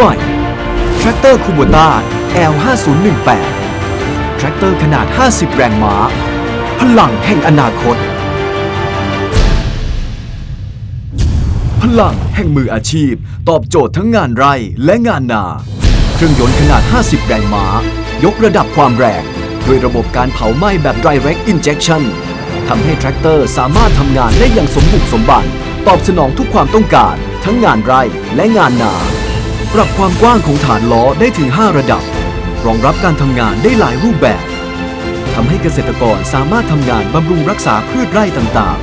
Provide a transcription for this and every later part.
ใหม่แทรกเตอร์คูโบต้า L5018 แทรกเตอร์ขนาด 50 แรงม้า พลังแห่งอนาคต พลังแห่งมืออาชีพ ตอบโจทย์ทั้งงานไร่และงานนา เครื่องยนต์ขนาด 50 แรงม้า ยกระดับความแรงด้วยระบบการเผาไหม้แบบ direct injection ทำให้แทรกเตอร์สามารถทำงานได้อย่างสมบุกสมบัน ตอบสนองทุกความต้องการ ทั้งงานไร่และงานนา ปรับความกว้างของฐานล้อได้ถึง 5 ระดับ รองรับการทำงานได้หลายรูปแบบทำให้เกษตรกรสามารถทำงานบำรุงรักษาพืชไร่ต่าง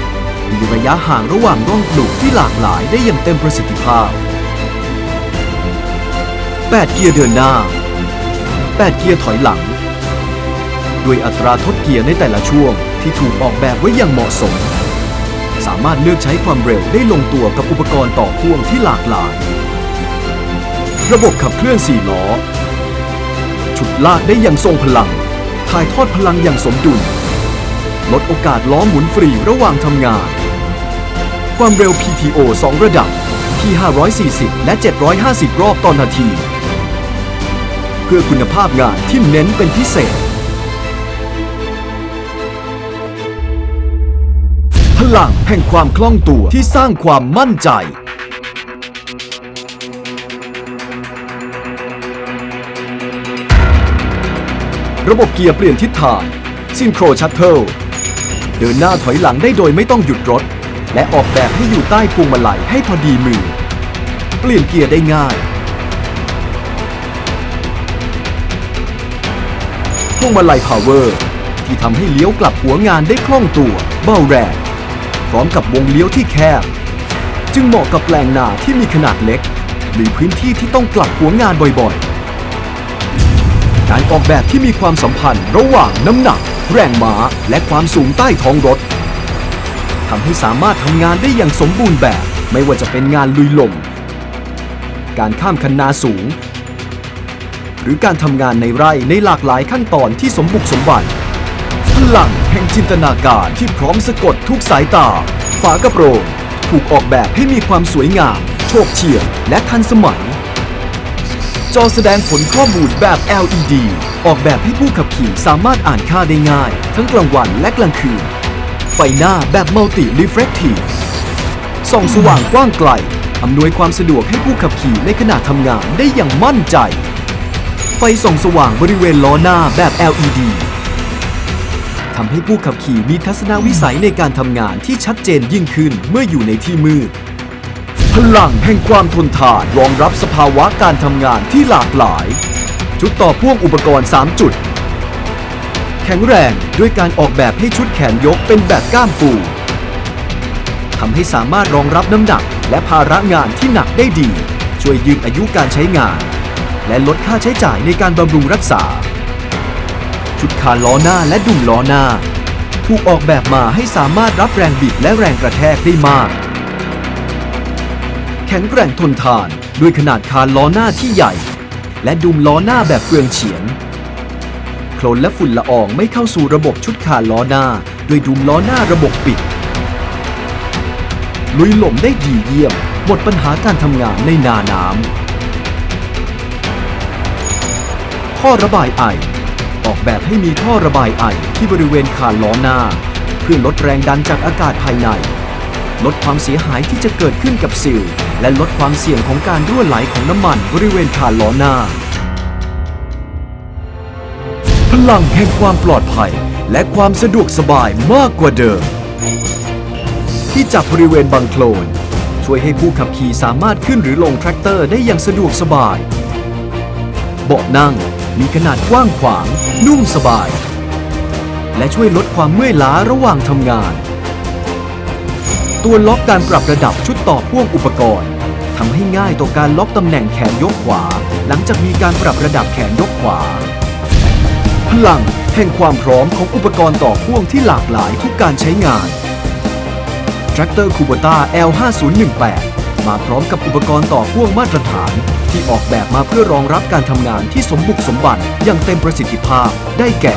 ๆ มีระยะห่างระหว่างร่องปลูกที่หลากหลายได้อย่างเต็มประสิทธิภาพ 8 เกียร์เดินหน้า 8 เกียร์ถอยหลัง ด้วยอัตราทดเกียร์ในแต่ละช่วงที่ถูกออกแบบไว้อย่างเหมาะสม สามารถเลือกใช้ความเร็วได้ลงตัวกับอุปกรณ์ต่อพ่วงที่หลากหลาย ระบบขับเคลื่อน4ล้อ ฉุดลากได้อย่างทรงพลัง ถ่ายทอดพลังอย่างสมดุล ลดโอกาสล้อหมุนฟรีระหว่างทำงาน ความเร็ว PTO 2 ระดับที่ 540 และ 750 รอบต่อนนาที เพื่อคุณภาพงานที่เน้นเป็นพิเศษ พลังแห่งความคล่องตัวที่สร้างความมั่นใจ ระบบเกียร์เปลี่ยนทิศทาง Synchro Shuttle เดินหน้าถอยหลังได้โดยไม่ต้องหยุดรถ และออกแบบให้อยู่ใต้พวงมาลัยให้พอดีมือ เปลี่ยนเกียร์ได้ง่ายพวงมาลัย Power ที่ทำให้เลี้ยวกลับหัวงานได้คล่องตัว เบาแรงพร้อมกับวงเลี้ยวที่แคบ จึงเหมาะกับแปลงนาที่มีขนาดเล็ก หรือพื้นที่ที่ต้องกลับหัวงานบ่อยๆ การออกแบบที่มีความสัมพันธ์ระหว่างน้ำหนัก แรงม้า และความสูงใต้ท้องรถทำให้สามารถทำงานได้อย่างสมบูรณ์แบบ ไม่ว่าจะเป็นงานลุยลม การข้ามคันนาสูง หรือการทำงานในไร่ในหลากหลายขั้นตอนที่สมบุกสมบันพลังแห่งจินตนาการที่พร้อมสะกดทุกสายตา ฝากระโปรงถูกออกแบบให้มีความสวยงาม โชคเฉียบและทันสมัย อแสดงผลข้อมูลแบบ LED ออกแบบให้ผู้ขับขี่สามารถอ่านค่าได้ง่าย ทั้งกลางวันและกลางคืน ไฟหน้าแบบมัลติรีเฟ c ทีฟส่องสว่างกว้างไกล อำนวยความสะดวกให้ผู้ขับขี่ในขณะทำงานได้อย่างมั่นใจ ไฟส่องสว่างบริเวณล้อหน้าแบบ LED ทำให้ผู้ขับขี่มีทัศนวิสัยในการทำงานที่ชัดเจนยิ่งขึ้นเมื่ออยู่ในที่มืด พลังแห่งความทนทานรองรับสภาวะการทำงานที่หลากหลาย ชุดต่อพ่วงอุปกรณ์ 3 จุด แข็งแรงด้วยการออกแบบให้ชุดแขนยกเป็นแบบก้ามปูทำให้สามารถรองรับน้ำหนัก และภาระงานที่หนักได้ดี ช่วยยืดอายุการใช้งาน และลดค่าใช้จ่ายในการบำรุงรักษา ชุดคานล้อหน้าและดุมล้อหน้า ถูกออกแบบมาให้สามารถรับแรงบิดและแรงกระแทกได้มาก แข็งแกร่งทนทาน ด้วยขนาดคานล้อหน้าที่ใหญ่ และดุมล้อหน้าแบบเฟืองเฉียงโคลนและฝุ่นละอองไม่เข้าสู่ระบบชุดคานล้อหน้า ด้วยดุมล้อหน้าระบบปิด ลุยหล่มได้ดีเยี่ยม หมดปัญหาการทำงานในนาน้ำท่อระบายไอ ออกแบบให้มีท่อระบายไอที่บริเวณคานล้อหน้า เพื่อลดแรงดันจากอากาศภายใน ลดความเสียหายที่จะเกิดขึ้นกับซิลและลดความเสี่ยงของการรั่วไหลของน้ำมันบริเวณคานล้อหน้า พลังแห่งความปลอดภัย และความสะดวกสบายมากกว่าเดิม ที่จับบริเวณบังโคลน ช่วยให้ผู้ขับขี่สามารถขึ้นหรือลงแทรกเตอร์ได้อย่างสะดวกสบาย เบาะนั่งมีขนาดกว้างขวาง นุ่มสบาย และช่วยลดความเมื่อยล้าระหว่างทำงาน ตัวล็อกการปรับระดับชุดต่อพ่วงอุปกรณ์ทำให้ง่ายต่อการล็อกตำแหน่งแขนยกขวา หลังจากมีการปรับระดับแขนยกขวา พลังแห่งความพร้อมของอุปกรณ์ต่อพ่วงที่หลากหลายทุกการใช้งาน Tractor Kubota L5018 มาพร้อมกับอุปกรณ์ต่อพ่วงมาตรฐาน ที่ออกแบบมาเพื่อรองรับการทำงานที่สมบุกสมบันอย่างเต็มประสิทธิภาพได้แก่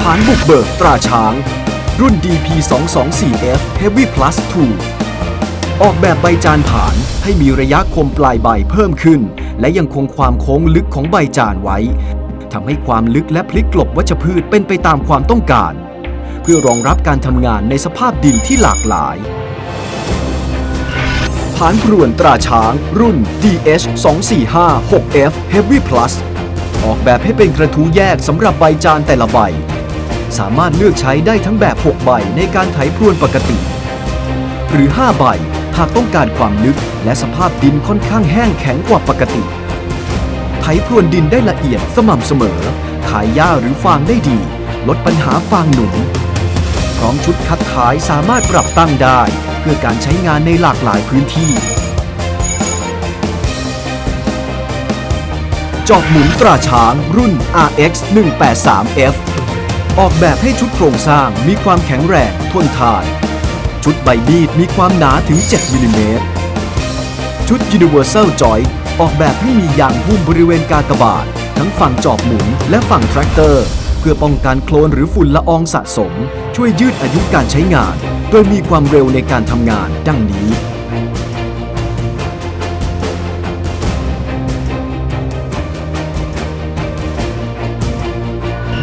ผานบุกเบิกตราช้าง รุ่น DP224F Heavy Plus 2 ออกแบบใบจานผานให้มีระยะคมปลายใบเพิ่มขึ้น และยังคงความโค้งลึกของใบจานไว้ทำให้ความลึกและพลิกกลบวัชพืชเป็นไปตามความต้องการ เพื่อรองรับการทำงานในสภาพดินที่หลากหลายผานพรวนตราช้าง รุ่น DH 245 6F Heavy Plus ออกแบบให้เป็นกระทู้แยกสำหรับใบจานแต่ละใบ สามารถเลือกใช้ได้ทั้งแบบ 6 ใบในการไถพรวนปกติ หรือ 5 ใบหากต้องการความลึกและสภาพดินค่อนข้างแห้งแข็งกว่าปกติ ไถพรวนดินได้ละเอียดสม่ำเสมอ ขายหญ้าหรือฟางได้ดี ลดปัญหาฟางหนุนพร้อมชุดคัดท้ายสามารถปรับตั้งได้ เพื่อการใช้งานในหลากหลายพื้นที่ จอบหมุนตราช้างรุ่น RX 183F ออกแบบให้ชุดโครงสร้างมีความแข็งแรงทนทาน ชุดใบมีดมีความหนาถึง 7มิลลิเมตร ชุด Universal Joint ออกแบบให้มียางหุ้มบริเวณกากบาท ทั้งฝั่งจอบหมุนและฝั่งแทรกเตอร์ เพื่อป้องกันโคลนหรือฝุ่นละอองสะสม ช่วยยืดอายุการใช้งาน โดยมีความเร็วในการทำงานดังนี้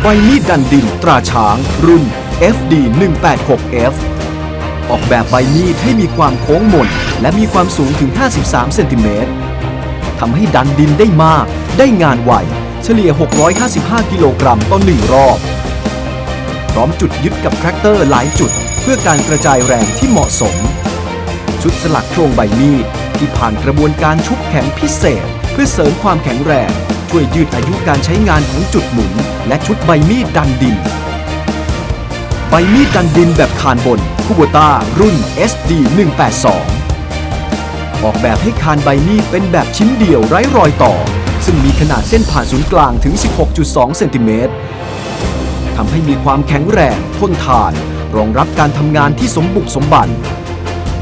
ใบมีดดันดินตราช้าง รุ่น FD 186F ออกแบบใบมีดให้มีความโค้งมนและมีความสูงถึง 53 เซนติเมตรทำให้ดันดินได้มาก ได้งานไว เฉลี่ย 655 กิโลกรัมต่อหนึ่งรอบ พร้อมจุดยึดกับแทรกเตอร์หลายจุด เพื่อการกระจายแรงที่เหมาะสม ชุดสลักโครงใบมีดที่ผ่านกระบวนการชุบแข็งพิเศษ เพื่อเสริมความแข็งแรง ช่วยยืดอายุการใช้งานของจุดหมุน และชุดใบมีดดันดิน ใบมีดดันดินแบบคานบนคูโบต้ารุ่น SD 182ออกแบบให้คานใบมีดเป็นแบบชิ้นเดียวไร้รอยต่อ ซึ่งมีขนาดเส้นผ่านศูนย์กลางถึง 16.2 เซนติเมตรทำให้มีความแข็งแรงทนทาน รองรับการทำงานที่สมบุกสมบัน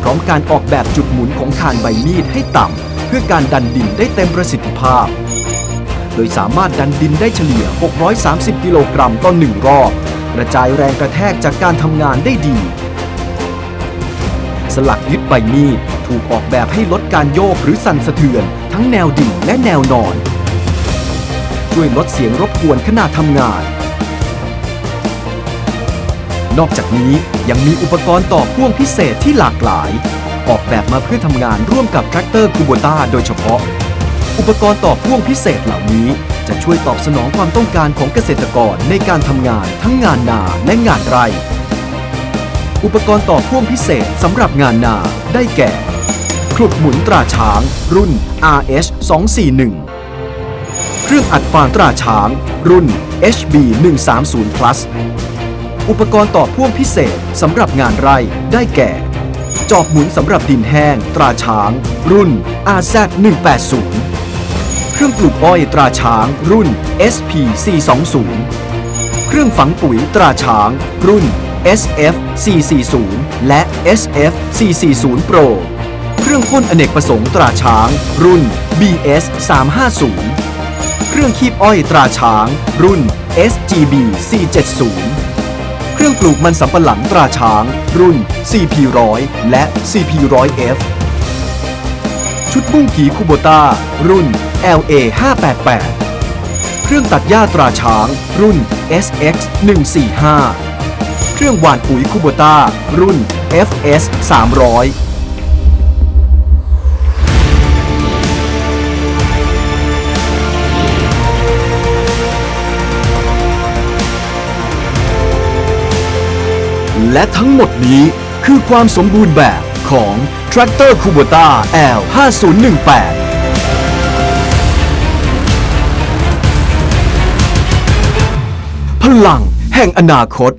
พร้อมการออกแบบจุดหมุนของคานใบมีดให้ต่ำ เพื่อการดันดินได้เต็มประสิทธิภาพ ดยสามารถดันดินได้เฉลี่ย 630 กิโลกรัมต่อหนึ่งรอบ กระจายแรงกระแทกจากการทำงานได้ดี สลักยึดใบมีดถูกออกแบบให้ลดการโยกหรือสั่นสะเทือน ทั้งแนวดิ่งและแนวนอน ช่วยลดเสียงรบกวนขณะทำงาน นอกจากนี้ยังมีอุปกรณ์ต่อพ่วงพิเศษที่หลากหลาย ออกแบบมาเพื่อทำงานร่วมกับแทรกเตอร์คูโบต้าโดยเฉพาะ อุปกรณ์ต่อพ่วงพิเศษเหล่านี้ จะช่วยตอบสนองความต้องการของเกษตรกรในการทำงานทั้งงานนาและงานไร่ อุปกรณ์ต่อพ่วงพิเศษสำหรับงานนาได้แก่ คลุกหมุนตราช้าง รุ่น RH 241 เครื่องอัดฟางตราช้าง รุ่น HB 130 plus อุปกรณ์ต่อพ่วงพิเศษสำหรับงานไร่ได้แก่ จอบหมุนสำหรับดินแห้ง ตราช้าง รุ่น RZ 180 เครื่องปลูกอ้อยตราช้างรุ่น SP 420เครื่องฝังปุ๋ยตราช้างรุ่น SF 440และ SF 440 Pro เครื่องพ่นอเนกประสงค์ตราช้าง รุ่น BS 350เครื่องคีบอ้อยตราช้าง รุ่น SGB 470เครื่องปลูกมันสำปะหลังตราช้าง รุ่น CP100 และ CP100F ชุดบุ้งกีคูโบต้ารุ่น LA 588 เครื่องตัดหญ้าตราช้าง รุ่น SX 145 เครื่องหว่านปุ๋ยคูโบต้า รุ่น FS 300และทั้งหมดนี้คือความสมบูรณ์แบบของ Tractor Kubota L 5018 พลังแห่งอนาคต